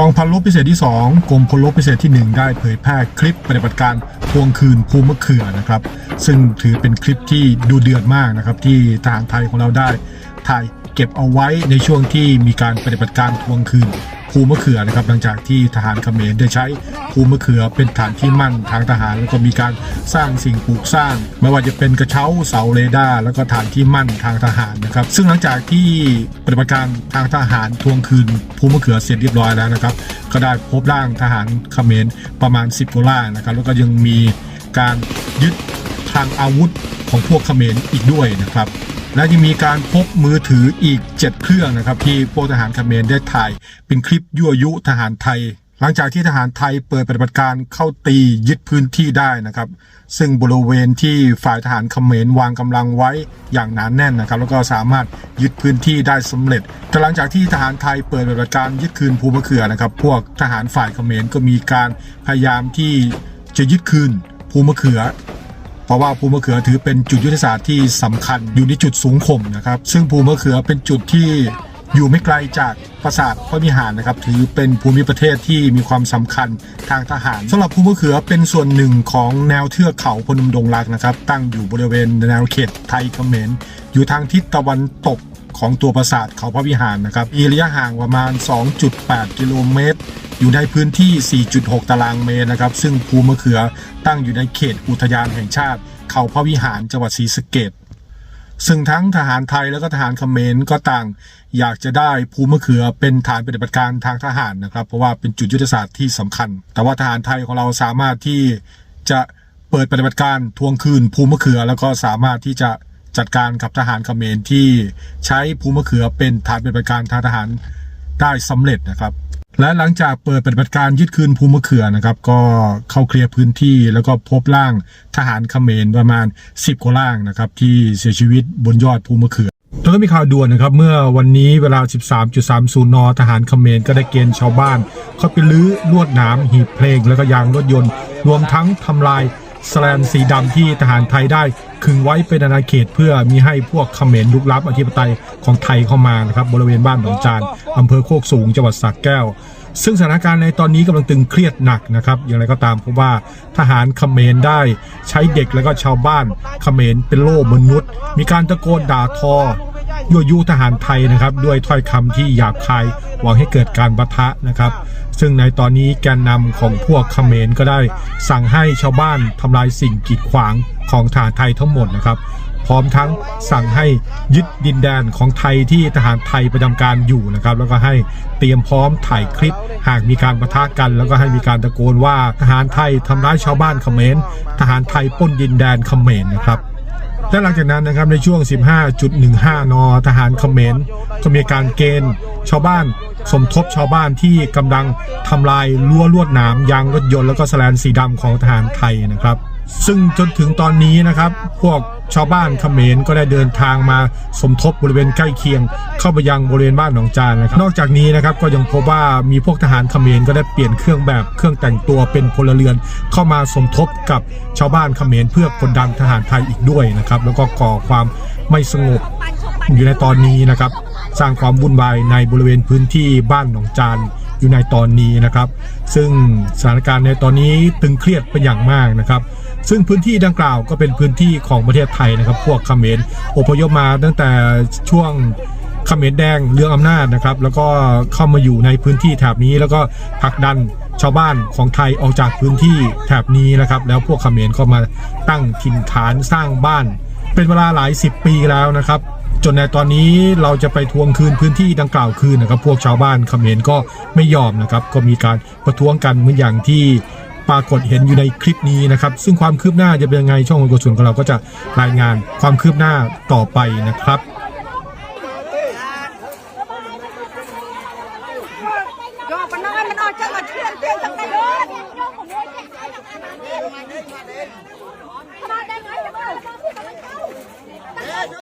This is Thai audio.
กองพันลบพิเศษที่ 2 กรมพลลบพิเศษที่ 1 ได้เผยแพร่คลิปปฏิบัติการทวงคืนภูมะเขือนะครับ ซึ่งถือเป็นคลิปที่ดูเดือดมากนะครับ ที่ทหารไทยของเราได้ถ่ายเก็บเอาไว้ในช่วงที่มีการปฏิบัติการทวงคืน ภูมะเขือนะครับหลังจากที่ทหารเขมรได้ใช้ภูมะเขือเป็นฐานที่มั่นทางทหารแล้วก็มีการสร้างสิ่งปลูกสร้าง ไม่ว่าจะเป็นกระเช้าเสาเรดาร์แล้วก็ฐานที่มั่นทางทหารนะครับ ซึ่งหลังจากที่ปฏิบัติการทางทหารทวงคืนภูมะเขือเสร็จเรียบร้อยแล้วนะครับ ก็ได้พบร่างทหารเขมรประมาณ 10กว่าร่างนะครับ แล้วก็ยังมีการยึดทางอาวุธของพวกเขมรอีกด้วยนะครับ และยังมีการพบมือถืออีก 7 เครื่องนะครับ ที่พวกทหารเขมรได้ถ่าย เป็นคลิปยั่วยุทหารไทย หลังจากที่ทหารไทยเปิดปฏิบัติการเข้าตียึดพื้นที่ได้นะครับ ซึ่งบริเวณที่ฝ่ายทหารเขมรวางกำลังไว้อย่างหนานแน่นนะครับ แล้วก็สามารถยึดพื้นที่ได้สำเร็จแต่หลังจากที่ทหารไทยเปิดปฏิบัติการยึดคืนภูมะเขือนะครับ พวกทหารฝ่ายเขมรก็มีการพยายามที่จะยึดคืนภูมะเขือ เพราะว่าภูมะเขือถือเป็นจุดยุทธศาสตร์ที่สำคัญอยู่ในจุดสูงข่มนะครับ ซึ่งภูมะเขือเป็นจุดที่อยู่ไม่ไกลจากปราสาทพระมิหารนะครับ ถือเป็นภูมิประเทศที่มีความสำคัญทางทหารสำหรับภูมะเขือเป็นส่วนหนึ่งของแนวเทือกเขาพนมดงรักนะครับ ตั้งอยู่บริเวณแนวเขตไทยเขมรอยู่ทางทิศตะวันตก ของตัวปราสาทเขาพระวิหารนะครับมีระยะห่างประมาณ 2.8 กิโลเมตร อยู่ในพื้นที่ 4.6 ตารางเมตรนะครับ ซึ่งภูมะเขือตั้งอยู่ในเขตอุทยานแห่งชาติ เขาพระวิหารจังหวัดศรีสะเกดซึ่งทั้งทหารไทยแล้วก็ทหารเขมรก็ต่าง อยากจะได้ภูมะเขือเป็นฐานปฏิบัติการทางทหารนะครับ เพราะว่าเป็นจุดยุทธศาสตร์ที่สำคัญ แต่ว่าทหารไทยของเราสามารถที่จะเปิดปฏิบัติการทวงคืนภูมะเขือ แล้วก็สามารถที่จะ จัดการกับทหารเขมรที่ใช้ภูมะเขือเป็นฐานปฏิบัติการทางทหารได้สำเร็จนะครับ และหลังจากเปิดปฏิบัติการยึดคืนภูมะเขือนะครับ ก็เข้าเคลียร์พื้นที่แล้วก็พบร่างทหารเขมรประมาณ 10กว่าร่างนะครับที่เสียชีวิตบนยอดภูมะเขือแล้วก็มีข่าวด่วนนะครับ เมื่อวันนี้เวลา 13.30 น ทหารเขมรก็ได้เกณฑ์ชาวบ้าน เข้าไปลื้อลวดหนามหีบเพลง แล้วก็ยางรถยนต์ รวมทั้งทำลาย สแลนสีดำที่ทหารไทยได้ขึงไว้เป็นอาณาเขตเพื่อมีให้พวกเขมรลุกล้ำอธิปไตยของไทยเข้ามานะครับบริเวณบ้านหนองจานอำเภอโคกสูงจังหวัดสระแก้ว ซึ่งสถานการณ์ในตอนนี้กำลังตึงเครียดหนักนะครับอย่างไรก็ตามเพราะว่าทหารเขมรได้ใช้เด็กและก็ชาวบ้านเขมรเป็นโล่มนุษย์ มีการตะโกนด่าทอยั่วยุทหารไทยนะครับด้วยถ้อยคำที่หยาบคายหวังให้เกิดการปะทะนะครับ ซึ่งในตอนนี้แกนนำของพวกเขมรก็ได้ สั่งให้ชาวบ้านทำลายสิ่งกีดขวางของทหารไทยทั้งหมดนะครับ พร้อมทั้งสั่งให้ยึดดินแดนของไทยที่ทหารไทยประจำการอยู่นะครับ แล้วก็ให้เตรียมพร้อมถ่ายคลิปหากมีการปะทะกัน แล้วก็ให้มีการตะโกนว่าทหารไทยทำร้ายชาวบ้านเขมรทหารไทยป้นดินแดนเขมรนะครับ และหลังจากนั้นนะครับในช่วง 15.15 น ทหารเขมรก็มีการเกณฑ์ ชาวบ้านสมทบชาวบ้านที่กำลังทำลายรั้วลวดหนามยางรถยนต์แล้วก็แสแลนสีดำของทหารไทยนะครับ ซึ่งจนถึงตอนนี้นะครับ พวกชาวบ้านเขมรก็ได้เดินทางมาสมทบบริเวณใกล้เคียง เข้าไปยังบริเวณบ้านหนองจานนะครับ นอกจากนี้นะครับก็ยังพบว่ามีพวกทหารเขมรก็ได้เปลี่ยนเครื่องแบบเครื่องแต่งตัวเป็นพลเรือน เข้ามาสมทบกับชาวบ้านเขมรเพื่อกดดันทหารไทยอีกด้วยนะครับ แล้วก็ก่อความไม่สงบอยู่ในตอนนี้นะครับ สร้างความวุ่นวายในบริเวณพื้นที่บ้านหนองจานอยู่ในตอนนี้นะครับ ซึ่งสถานการณ์ในตอนนี้ตึงเครียดเป็นอย่างมากนะครับ ซึ่งพื้นที่ดังกล่าวก็เป็นพื้นที่ของประเทศไทยนะครับ พวกเขมรอพยพมาตั้งแต่ช่วงเขมรแดงเรื่องอำนาจนะครับ แล้วก็เข้ามาอยู่ในพื้นที่แถบนี้ แล้วก็ผลักดันชาวบ้านของไทยออกจากพื้นที่แถบนี้นะครับ แล้วพวกเขมรก็มาตั้งถิ่นฐานสร้างบ้าน เป็นเวลาหลายสิบปีแล้วนะครับจนในตอนนี้เราจะไปทวงคืนพื้นที่ดังกล่าวคืนนะครับ พวกชาวบ้านเขมรก็ไม่ยอมนะครับ ก็มีการประท้วงกันเหมือนอย่างที่ ปรากฏเห็นอยู่ในคลิปนี้นะครับ ซึ่งความคืบหน้าจะเป็นยังไงช่องกสุนของเราก็จะรายงานความคืบหน้าต่อไปนะครับ